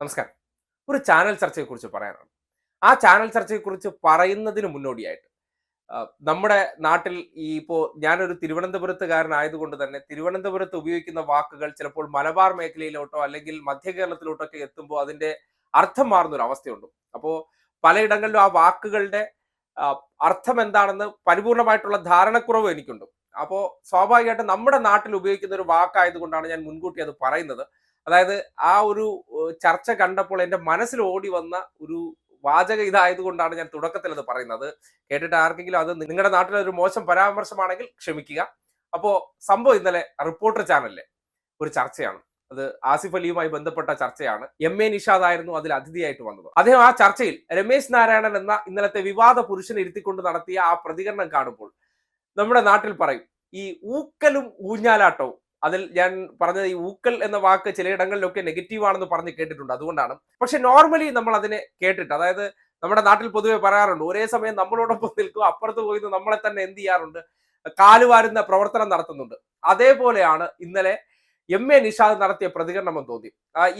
നമസ്കാരം. ഒരു ചാനൽ ചർച്ചയെക്കുറിച്ച് പറയാനാണ്. ആ ചാനൽ ചർച്ചയെക്കുറിച്ച് പറയുന്നതിന് മുന്നോടിയായിട്ട് നമ്മുടെ നാട്ടിൽ ഈ ഇപ്പോൾ ഞാനൊരു തിരുവനന്തപുരത്തുകാരനായതുകൊണ്ട് തന്നെ തിരുവനന്തപുരത്ത് ഉപയോഗിക്കുന്ന വാക്കുകൾ ചിലപ്പോൾ മലബാർ മേഖലയിലോട്ടോ അല്ലെങ്കിൽ മധ്യ കേരളത്തിലോട്ടോ ഒക്കെ എത്തുമ്പോൾ അതിന്റെ അർത്ഥം മാറുന്ന ഒരു അവസ്ഥയുണ്ട് അപ്പോൾ പലയിടങ്ങളിലും ആ വാക്കുകളുടെ അർത്ഥം എന്താണെന്ന് പരിപൂർണമായിട്ടുള്ള ധാരണക്കുറവ് എനിക്കുണ്ട്. അപ്പോൾ സ്വാഭാവികമായിട്ട് നമ്മുടെ നാട്ടിൽ ഉപയോഗിക്കുന്ന ഒരു വാക്കായതുകൊണ്ടാണ് ഞാൻ മുൻകൂട്ടി അത് പറയുന്നത്. അതായത് ആ ഒരു ചർച്ച കണ്ടപ്പോൾ എന്റെ മനസ്സിൽ ഓടി വന്ന ഒരു വാചക ഇതായതുകൊണ്ടാണ് ഞാൻ തുടക്കത്തിൽ അത് പറയുന്നത്. കേട്ടിട്ട് ആർക്കെങ്കിലും അത് നിങ്ങളുടെ നാട്ടിലെ ഒരു മോശം പരാമർശമാണെങ്കിൽ ക്ഷമിക്കുക. അപ്പോൾ സംഭവം ഇന്നലെ റിപ്പോർട്ടർ ചാനലിലെ ഒരു ചർച്ചയാണ്. അത് ആസിഫ് അലിയുമായി ബന്ധപ്പെട്ട ചർച്ചയാണ്. എം എ നിഷാദ് ആയിരുന്നു അതിൽ അതിഥിയായിട്ട് വന്നത്. അദ്ദേഹം ആ ചർച്ചയിൽ രമേശ് നാരായണൻ എന്ന ഇന്നലത്തെ വിവാദ പുരുഷനെ ഇരുത്തിക്കൊണ്ട് നടത്തിയ ആ പ്രതികരണം കാണുമ്പോൾ നമ്മുടെ നാട്ടിൽ പറയും ഈ ഊക്കലും ഊഞ്ഞാലാട്ടവും അതിൽ ഞാൻ പറഞ്ഞത് ഈ ഊക്കൽ എന്ന വാക്ക് ചിലയിടങ്ങളിലൊക്കെ നെഗറ്റീവ് ആണെന്ന് പറഞ്ഞ് കേട്ടിട്ടുണ്ട്. അതുകൊണ്ടാണ്. പക്ഷെ നോർമലി നമ്മൾ അതിനെ കേട്ടിട്ട് അതായത് നമ്മുടെ നാട്ടിൽ പൊതുവെ പറയാറുണ്ട് ഒരേ സമയം നമ്മളോടൊപ്പം നിൽക്കും അപ്പുറത്ത് പോയി നമ്മളെ തന്നെ എന്ത് ചെയ്യാറുണ്ട്? കാലുവാരുന്ന പ്രവർത്തനം നടത്തുന്നുണ്ട്. അതേപോലെയാണ് ഇന്നലെ എം എ നിഷാദ് നടത്തിയ പ്രതികരണം എന്ന് തോന്നി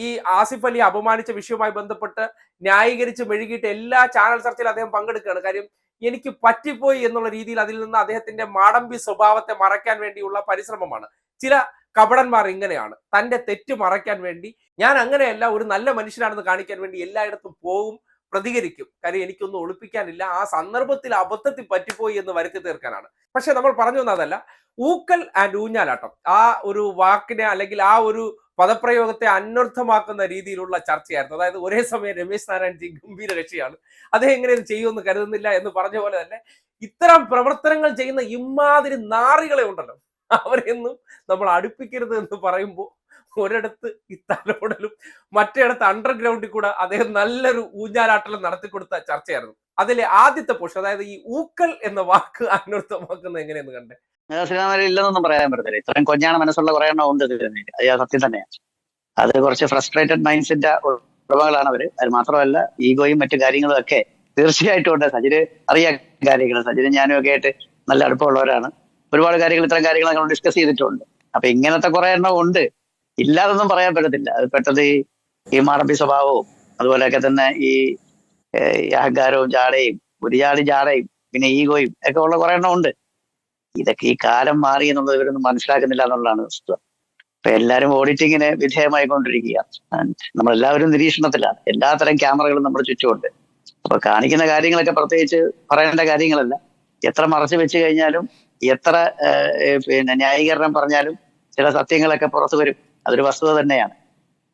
ഈ ആസിഫ് അലി അപമാനിച്ച വിഷയവുമായി ബന്ധപ്പെട്ട് ന്യായീകരിച്ച് മെഴുകിയിട്ട് എല്ലാ ചാനൽ ചർച്ചയിലും അദ്ദേഹം പങ്കെടുക്കുകയാണ്. കാര്യം എനിക്ക് പറ്റിപ്പോയി എന്നുള്ള രീതിയിൽ അതിൽ നിന്ന് അദ്ദേഹത്തിന്റെ മാടമ്പി സ്വഭാവത്തെ മറയ്ക്കാൻ വേണ്ടിയുള്ള പരിശ്രമമാണ്. ചില കപടന്മാർ ഇങ്ങനെയാണ്. തന്റെ തെറ്റ് മറയ്ക്കാൻ വേണ്ടി ഞാൻ അങ്ങനെയല്ല ഒരു നല്ല മനുഷ്യനാണെന്ന് കാണിക്കാൻ വേണ്ടി എല്ലായിടത്തും പോകും പ്രതികരിക്കും. കാര്യം എനിക്കൊന്നും ഒളിപ്പിക്കാനില്ല. ആ സന്ദർഭത്തിൽ അബദ്ധത്തിൽ പറ്റിപ്പോയി എന്ന് വരുത്തി തീർക്കാനാണ്. പക്ഷെ നമ്മൾ പറഞ്ഞു വന്നതല്ല ഊക്കൽ ആൻഡ് ഊഞ്ഞാലാട്ടം. ആ ഒരു വാക്കിനെ അല്ലെങ്കിൽ ആ ഒരു പദപ്രയോഗത്തെ അന്വർത്ഥമാക്കുന്ന രീതിയിലുള്ള ചർച്ചയായിരുന്നു. അതായത് ഒരേ സമയം രമേശ് നാരായൺജി ഗംഭീര രക്ഷയാണ്. അദ്ദേഹം എങ്ങനെയും ചെയ്യുമെന്ന് കരുതുന്നില്ല എന്ന് പറഞ്ഞ പോലെ തന്നെ ഇത്തരം പ്രവർത്തനങ്ങൾ ചെയ്യുന്ന ഇമാതിരി നാറികളെ ഉണ്ടല്ലോ. അവരെയൊന്നും നമ്മൾ അടുപ്പിക്കരുത് എന്ന് പറയുമ്പോൾ ഒരിടത്ത് ഈ തലോടലും മറ്റേടത്ത് അണ്ടർഗ്രൗണ്ടിൽ കൂടെ അദ്ദേഹം നല്ലൊരു ഊഞ്ഞാലാട്ടലും നടത്തിക്കൊടുത്ത ചർച്ചയായിരുന്നു. അതിലെ ആദ്യത്തെ പുഷ് അതായത് ഈ ഊക്കൽ എന്ന വാക്ക് അന്വർത്ഥമാക്കുന്നത് എങ്ങനെയെന്ന് കണ്ടേ? ശ്രീനാമയിൽ ഇല്ലെന്നൊന്നും പറയാൻ പറ്റത്തില്ല. ഇത്രയും കൊഞ്ഞാണ് മനസ്സുള്ള കുറെ എണ്ണം ഉണ്ട് അത് സത്യം തന്നെയാണ് അത് കുറച്ച് ഫ്രസ്ട്രേറ്റഡ് മൈൻഡ്സിന്റെ ഉടമകളാണ് അവർ. അത് മാത്രമല്ല ഈഗോയും മറ്റു കാര്യങ്ങളും ഒക്കെ തീർച്ചയായിട്ടും ഉണ്ട്. സജിന് അറിയാം കാര്യങ്ങൾ സജിനും ഞാനും ഒക്കെ ആയിട്ട് നല്ല അടുപ്പമുള്ളവരാണ്. ഒരുപാട് കാര്യങ്ങൾ ഇത്തരം കാര്യങ്ങൾ നമ്മൾ ഡിസ്കസ് ചെയ്തിട്ടുണ്ട്. അപ്പൊ ഇങ്ങനത്തെ കുറെ എണ്ണം ഉണ്ട്. ഇല്ലാതൊന്നും പറയാൻ പറ്റത്തില്ല. അത് പെട്ടത് ഈ മാടമ്പി സ്വഭാവവും അതുപോലെയൊക്കെ തന്നെ ഈ അഹങ്കാരവും ജാടയും ഒരു ജാടി ജാടയും പിന്നെ ഈഗോയും ഒക്കെ ഉള്ള കുറെ എണ്ണം ഉണ്ട്. ഇതൊക്കെ ഈ കാലം മാറി എന്നുള്ളത് ഇവരൊന്നും മനസ്സിലാക്കുന്നില്ല എന്നുള്ളതാണ് വസ്തുത. ഇപ്പൊ എല്ലാവരും ഓഡിറ്റിങ്ങിന് വിധേയമായി കൊണ്ടിരിക്കുക നമ്മളെല്ലാവരും നിരീക്ഷണത്തിലാണ്. എല്ലാത്തരം ക്യാമറകളും നമ്മുടെ ചുറ്റുമുണ്ട്. അപ്പൊ കാണിക്കുന്ന കാര്യങ്ങളൊക്കെ പ്രത്യേകിച്ച് പറയേണ്ട കാര്യങ്ങളല്ല. എത്ര മറച്ചു വെച്ച് കഴിഞ്ഞാലും എത്ര പിന്നെ ന്യായീകരണം പറഞ്ഞാലും ചില സത്യങ്ങളൊക്കെ പുറത്തു വരും. അതൊരു വസ്തുത തന്നെയാണ്.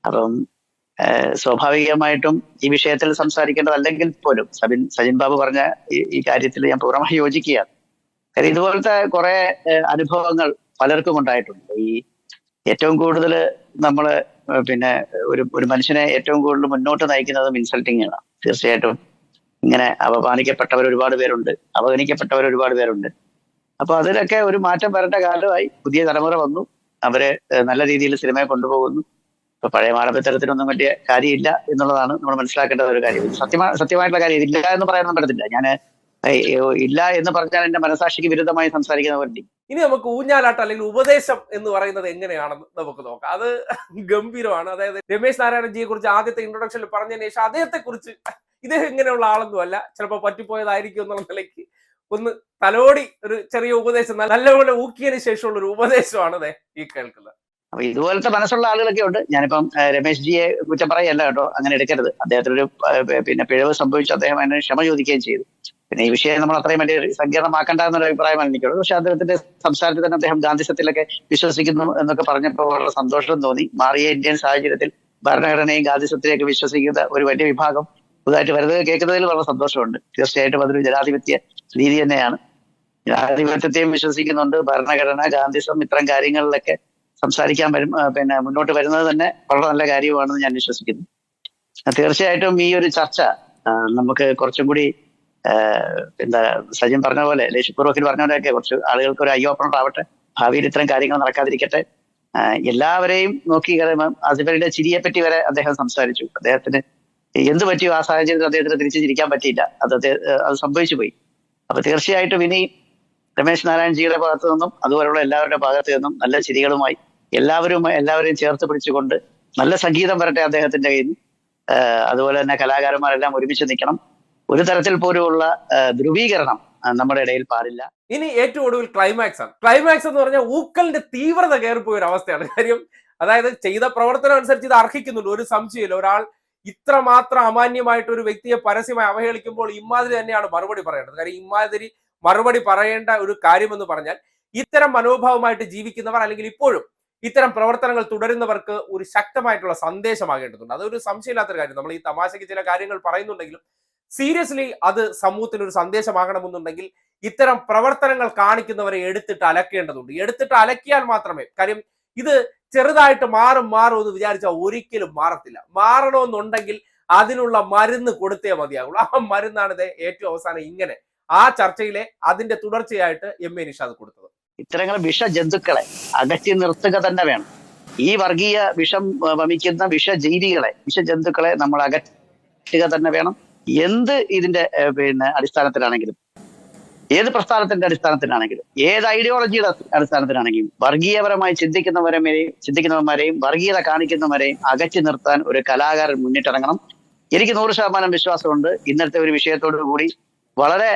അപ്പം സ്വാഭാവികമായിട്ടും ഈ വിഷയത്തിൽ സംസാരിക്കേണ്ടതല്ലെങ്കിൽ പോലും സബിൻ സജിൻ ബാബു പറഞ്ഞ ഈ കാര്യത്തിൽ ഞാൻ പൂർണമായി യോജിക്കുകയാണ്. കാര്യം ഇതുപോലത്തെ കുറെ അനുഭവങ്ങൾ പലർക്കും ഉണ്ടായിട്ടുണ്ട്. ഈ ഏറ്റവും കൂടുതൽ നമ്മൾ പിന്നെ ഒരു ഒരു മനുഷ്യനെ ഏറ്റവും കൂടുതൽ മുന്നോട്ട് നയിക്കുന്നതും ഇൻസൾട്ടിങ് ആണ്. തീർച്ചയായിട്ടും ഇങ്ങനെ അപമാനിക്കപ്പെട്ടവർ ഒരുപാട് പേരുണ്ട്. അവഗണിക്കപ്പെട്ടവർ ഒരുപാട് പേരുണ്ട്. അപ്പൊ അതിലൊക്കെ ഒരു മാറ്റം വരേണ്ട കാലമായി. പുതിയ തലമുറ വന്നു. അവരെ നല്ല രീതിയിൽ സിനിമയെ കൊണ്ടുപോകുന്നു. ഇപ്പൊ പഴയ മാനവത്തരത്തിനൊന്നും വലിയ കാര്യമില്ല എന്നുള്ളതാണ് നമ്മൾ മനസ്സിലാക്കേണ്ട ഒരു കാര്യം. സത്യമാ സത്യമായിട്ടുള്ള കാര്യം. ഇതില്ല എന്ന് പറയാനൊന്നും പറ്റത്തില്ല. ഞാൻ ഇല്ല എന്ന് പറഞ്ഞാൽ എന്റെ മനസാക്ഷിക്ക് വിരുദ്ധമായി സംസാരിക്കുന്നവരുണ്ട് ഇനി നമുക്ക് ഊഞ്ഞാലാട്ടം അല്ലെങ്കിൽ ഉപദേശം എന്ന് പറയുന്നത് എങ്ങനെയാണെന്ന് നമുക്ക് നോക്കാം. അത് ഗംഭീരമാണ്. അതായത് രമേശ് നാരായണജിയെ കുറിച്ച് ആദ്യത്തെ ഇൻട്രൊഡക്ഷനിൽ പറഞ്ഞതിന് ശേഷം അദ്ദേഹത്തെ കുറിച്ച് ഇദ്ദേഹം ഇങ്ങനെയുള്ള ആളൊന്നും അല്ല ചിലപ്പോൾ പറ്റിപ്പോയതായിരിക്കും എന്നുള്ള നിലയ്ക്ക് ഒന്ന് തലോടി ഒരു ചെറിയ ഉപദേശം നല്ലപോലെ ഊക്കിയതിന് ശേഷമുള്ള ഒരു ഉപദേശമാണ് അതെ ഈ കേൾക്കുന്നത്. അപ്പൊ ഇതുപോലത്തെ മനസ്സുള്ള ആളുകളൊക്കെ ഉണ്ട്. ഞാനിപ്പം രമേശ് ജിയെ കുറ്റം പറയല്ല കേട്ടോ അങ്ങനെ എടുക്കരുത്. അദ്ദേഹത്തിനൊരു പിന്നെ പിഴവ് സംഭവിച്ചു അദ്ദേഹം അതിന് ക്ഷമ ചോദിക്കുകയും ചെയ്തു. പിന്നെ ഈ വിഷയം നമ്മൾ അത്രയും വലിയ സങ്കീർണമാക്കേണ്ട എന്നൊരു അഭിപ്രായമാണ് എനിക്കുള്ളത് പക്ഷെ അദ്ദേഹത്തിന്റെ സംസാരത്തിൽ തന്നെ അദ്ദേഹം ഗാന്ധിസത്തിലൊക്കെ വിശ്വസിക്കുന്നു എന്നൊക്കെ പറഞ്ഞപ്പോൾ വളരെ സന്തോഷം തോന്നി. മാറിയ ഇന്ത്യൻ സാഹചര്യത്തിൽ ഭരണഘടനയും ഗാന്ധിസത്തിലേക്ക് വിശ്വസിക്കുന്ന ഒരു വലിയ വിഭാഗം പുതുതായിട്ട് വരുന്നത് കേൾക്കുന്നതിൽ വളരെ സന്തോഷമുണ്ട്. തീർച്ചയായിട്ടും അതൊരു ജനാധിപത്യ രീതി തന്നെയാണ്. ജനാധിപത്യത്തെയും വിശ്വസിക്കുന്നുണ്ട്. ഭരണഘടന ഗാന്ധിസം ഇത്തരം കാര്യങ്ങളിലൊക്കെ സംസാരിക്കാൻ വരും പിന്നെ മുന്നോട്ട് വരുന്നത് തന്നെ വളരെ നല്ല കാര്യമാണെന്ന് ഞാൻ വിശ്വസിക്കുന്നു. തീർച്ചയായിട്ടും ഈ ഒരു ചർച്ച നമുക്ക് കുറച്ചും കൂടി എന്താ സജിൻ പറഞ്ഞ പോലെ ലേശപൂർവത്തിൽ പറഞ്ഞ പോലെയൊക്കെ കുറച്ച് ആളുകൾക്ക് ഒരു ഐ ഓപ്പണർ ആവട്ടെ ഭാവിയിൽ ഇത്തരം കാര്യങ്ങൾ നടക്കാതിരിക്കട്ടെ. എല്ലാവരെയും നോക്കി ആസിഫലിയുടെ ചിരിയെ പറ്റി വരെ അദ്ദേഹം സംസാരിച്ചു. അദ്ദേഹത്തിന് എന്ത് പറ്റിയോ ആ സാഹചര്യത്തിൽ അദ്ദേഹത്തിന് തിരിച്ചു ചിരിക്കാൻ പറ്റിയില്ല. അത് അത് സംഭവിച്ചു പോയി. അപ്പൊ തീർച്ചയായിട്ടും ഇനി രമേശ് നാരായൺജിയുടെ ഭാഗത്തു നിന്നും അതുപോലുള്ള എല്ലാവരുടെ ഭാഗത്തു നിന്നും നല്ല ചിരികളുമായി എല്ലാവരും എല്ലാവരെയും ചേർത്ത് പിടിച്ചുകൊണ്ട് നല്ല സംഗീതം വരട്ടെ അദ്ദേഹത്തിന്റെ കയ്യിൽ. അതുപോലെ തന്നെ കലാകാരന്മാരെല്ലാം ഒരുമിച്ച് നിൽക്കണം. ഒരു തരത്തിൽ പോലുമുള്ള ധ്രുവീകരണം നമ്മുടെ ഇടയിൽ പാടില്ല. ഇനി ഏറ്റവും ഒടുവിൽ ക്ലൈമാക്സ് ആണ്. ക്ലൈമാക്സ് എന്ന് പറഞ്ഞാൽ ഊക്കലിന്റെ തീവ്രത കയറിപ്പോയ ഒരു അവസ്ഥയാണ് കാര്യം അതായത് ചെയ്ത പ്രവർത്തനം അനുസരിച്ച് ഇത് അർഹിക്കുന്നുണ്ട്. ഒരു സംശയമില്ല. ഒരാൾ ഇത്രമാത്രം അമാന്യമായിട്ട് ഒരു വ്യക്തിയെ പരസ്യമായി അവഹേളിക്കുമ്പോൾ ഇമാതിരി തന്നെയാണ് മറുപടി പറയേണ്ടത്. കാര്യം ഇമാതിരി മറുപടി പറയേണ്ട ഒരു കാര്യമെന്ന് പറഞ്ഞാൽ ഇത്തരം മനോഭാവമായിട്ട് ജീവിക്കുന്നവർ അല്ലെങ്കിൽ ഇപ്പോഴും ഇത്തരം പ്രവർത്തനങ്ങൾ തുടരുന്നവർക്ക് ഒരു ശക്തമായിട്ടുള്ള സന്ദേശമാകേണ്ടതുണ്ട്. അതൊരു സംശയമില്ലാത്തൊരു കാര്യം. നമ്മൾ ഈ തമാശയ്ക്ക് ചില കാര്യങ്ങൾ പറയുന്നുണ്ടെങ്കിലും സീരിയസ്ലി അത് സമൂഹത്തിന് ഒരു സന്ദേശമാകണമെന്നുണ്ടെങ്കിൽ ഇത്തരം പ്രവർത്തനങ്ങൾ കാണിക്കുന്നവരെ എടുത്തിട്ട് അലക്കേണ്ടതുണ്ട്. എടുത്തിട്ട് അലക്കിയാൽ മാത്രമേ. കാര്യം ഇത് ചെറുതായിട്ട് മാറും മാറും എന്ന് വിചാരിച്ചാൽ ഒരിക്കലും മാറത്തില്ല. മാറണമെന്നുണ്ടെങ്കിൽ അതിനുള്ള മരുന്ന് കൊടുത്തേ മതിയാകുള്ളൂ ആ മരുന്നാണ് ഇത് ഏറ്റവും അവസാനം ഇങ്ങനെ ആ ചർച്ചയിലെ അതിന്റെ തുടർച്ചയായിട്ട് എം എ നിഷാദ് കൊടുത്തത്. ഇത്തരങ്ങൾ വിഷജന്തുക്കളെ അകറ്റി നിർത്തുക തന്നെ വേണം. ഈ വർഗീയ വിഷം വമിക്കുന്ന വിഷജീവികളെ വിഷജന്തുക്കളെ നമ്മൾ അകറ്റുക തന്നെ വേണം. എന്ത് ഇതിന്റെ പിന്നെ അടിസ്ഥാനത്തിലാണെങ്കിലും ഏത് പ്രസ്ഥാനത്തിന്റെ അടിസ്ഥാനത്തിലാണെങ്കിലും ഏത് ഐഡിയോളജിയുടെ അടിസ്ഥാനത്തിലാണെങ്കിലും വർഗീയപരമായി ചിന്തിക്കുന്നവരെയും ചിന്തിക്കുന്നവന്മാരെയും വർഗീയത കാണിക്കുന്നവരെയും അകറ്റി നിർത്താൻ ഒരു കലാകാരൻ മുന്നിട്ടിറങ്ങണം. എനിക്ക് നൂറ് ശതമാനം വിശ്വാസമുണ്ട്. ഇന്നത്തെ ഒരു വിഷയത്തോടു കൂടി വളരെ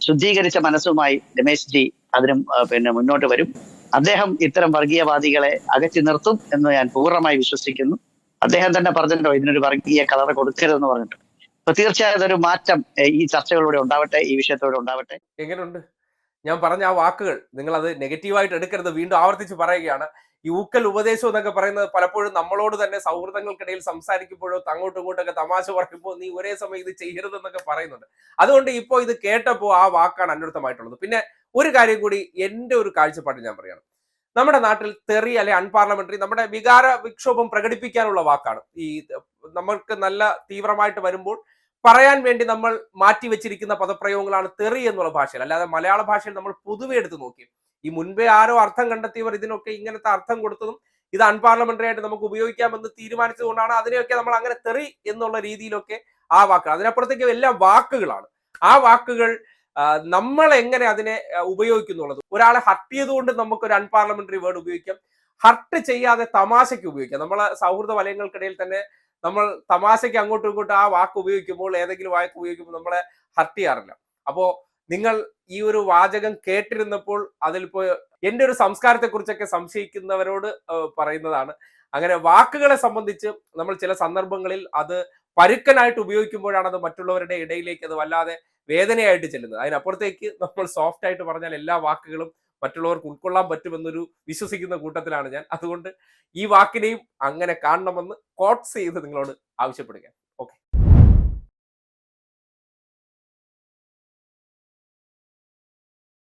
ശുദ്ധീകരിച്ച മനസ്സുമായി രമേശ് ജി അതിനും പിന്നെ മുന്നോട്ട് വരും. അദ്ദേഹം ഇത്തരം വർഗീയവാദികളെ അകറ്റി നിർത്തും എന്ന് ഞാൻ പൂർണമായി വിശ്വസിക്കുന്നു. അദ്ദേഹം തന്നെ പറഞ്ഞല്ലോ ഇതിനൊരു വർഗീയ കളർ കൊടുക്കരുതെന്ന് പറഞ്ഞിട്ട്. അപ്പൊ തീർച്ചയായും അതൊരു മാറ്റം ഈ ചർച്ചകളിലൂടെ ഉണ്ടാവട്ടെ ഈ വിഷയത്തോടെ ഉണ്ടാവട്ടെ. എങ്ങനെയുണ്ട് ഞാൻ പറഞ്ഞ ആ വാക്കുകൾ നിങ്ങൾ അത് നെഗറ്റീവായിട്ട് എടുക്കരുത് വീണ്ടും ആവർത്തിച്ച് പറയുകയാണ്. ഈ ഊക്കൽ ഉപദേശം എന്നൊക്കെ പറയുന്നത് പലപ്പോഴും നമ്മളോട് തന്നെ സൗഹൃദങ്ങൾക്കിടയിൽ സംസാരിക്കുമ്പോഴോ അങ്ങോട്ടും ഇങ്ങോട്ടൊക്കെ തമാശ പറയുമ്പോൾ നീ ഒരേ സമയം ഇത് ചെയ്യരുത് എന്നൊക്കെ പറയുന്നുണ്ട്. അതുകൊണ്ട് ഇപ്പോൾ ഇത് കേട്ടപ്പോൾ ആ വാക്കാണ് അന്വർത്ഥമായിട്ടുള്ളത്. പിന്നെ ഒരു കാര്യം കൂടി എന്റെ ഒരു കാഴ്ചപ്പാട് ഞാൻ പറയണം. നമ്മുടെ നാട്ടിൽ തെറി അല്ലെ അൺപാർലമെന്ററി നമ്മുടെ വികാര വിക്ഷോഭം പ്രകടിപ്പിക്കാനുള്ള വാക്കാണ്. ഈ നമ്മൾക്ക് നല്ല തീവ്രമായിട്ട് വരുമ്പോൾ പറയാൻ വേണ്ടി നമ്മൾ മാറ്റി വെച്ചിരിക്കുന്ന പദപ്രയോഗങ്ങളാണ് തെറി എന്നുള്ള ഭാഷയിൽ. അല്ലാതെ മലയാള ഭാഷയിൽ നമ്മൾ പൊതുവെ എടുത്ത് നോക്കി. ഈ മുൻപേ ആരോ അർത്ഥം കണ്ടെത്തിയവർ ഇതിനൊക്കെ ഇങ്ങനത്തെ അർത്ഥം കൊടുത്തതും ഇത് അൺപാർലമെന്ററി ആയിട്ട് നമുക്ക് ഉപയോഗിക്കാമെന്ന് തീരുമാനിച്ചതുകൊണ്ടാണ് അതിനെയൊക്കെ നമ്മൾ അങ്ങനെ തെറി എന്നുള്ള രീതിയിലൊക്കെ ആ വാക്ക്. അതിനപ്പുറത്തേക്ക് എല്ലാം വാക്കുകളാണ്. ആ വാക്കുകൾ നമ്മൾ എങ്ങനെ അതിനെ ഉപയോഗിക്കുന്നുള്ളത്? ഒരാളെ ഹർട്ട് ചെയ്തുകൊണ്ട് നമുക്ക് ഒരു അൺപാർലമെന്ററി വേർഡ് ഉപയോഗിക്കാം. ഹർട്ട് ചെയ്യാതെ തമാശയ്ക്ക് ഉപയോഗിക്കാം. നമ്മളെ സൗഹൃദ വലയങ്ങൾക്കിടയിൽ തന്നെ നമ്മൾ തമാശയ്ക്ക് അങ്ങോട്ടും ഇങ്ങോട്ടും ആ വാക്ക് ഉപയോഗിക്കുമ്പോൾ ഏതെങ്കിലും വാക്ക് ഉപയോഗിക്കുമ്പോൾ നമ്മളെ ഹർട്ട് ചെയ്യാറില്ല. അപ്പോ നിങ്ങൾ ഈ ഒരു വാചകം കേട്ടിരുന്നപ്പോൾ അതിലിപ്പോ എന്റെ ഒരു സംസ്കാരത്തെ കുറിച്ചൊക്കെ സംശയിക്കുന്നവരോട് പറയുന്നതാണ്. അങ്ങനെ വാക്കുകളെ സംബന്ധിച്ച് നമ്മൾ ചില സന്ദർഭങ്ങളിൽ അത് പരുക്കനായിട്ട് ഉപയോഗിക്കുമ്പോഴാണ് അത് മറ്റുള്ളവരുടെ ഇടയിലേക്ക് അത് വല്ലാതെ വേദനയായിട്ട് ചെല്ലുന്നത്. അതിനപ്പുറത്തേക്ക് നമ്മൾ സോഫ്റ്റ് ആയിട്ട് പറഞ്ഞാൽ എല്ലാ വാക്കുകളും മറ്റുള്ളവർക്ക് ഉൾക്കൊള്ളാൻ പറ്റുമെന്നൊരു വിശ്വസിക്കുന്ന കൂട്ടത്തിലാണ് ഞാൻ. അതുകൊണ്ട് ഈ വാക്കിനെയും അങ്ങനെ കാണണമെന്ന് കോട്ട്സ് ചെയ്ത് നിങ്ങളോട് ആവശ്യപ്പെടുക ഓക്കെ